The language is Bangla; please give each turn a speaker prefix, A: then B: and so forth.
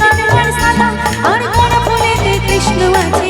A: কানহার সাদা। আর কৃষ্ণ আছে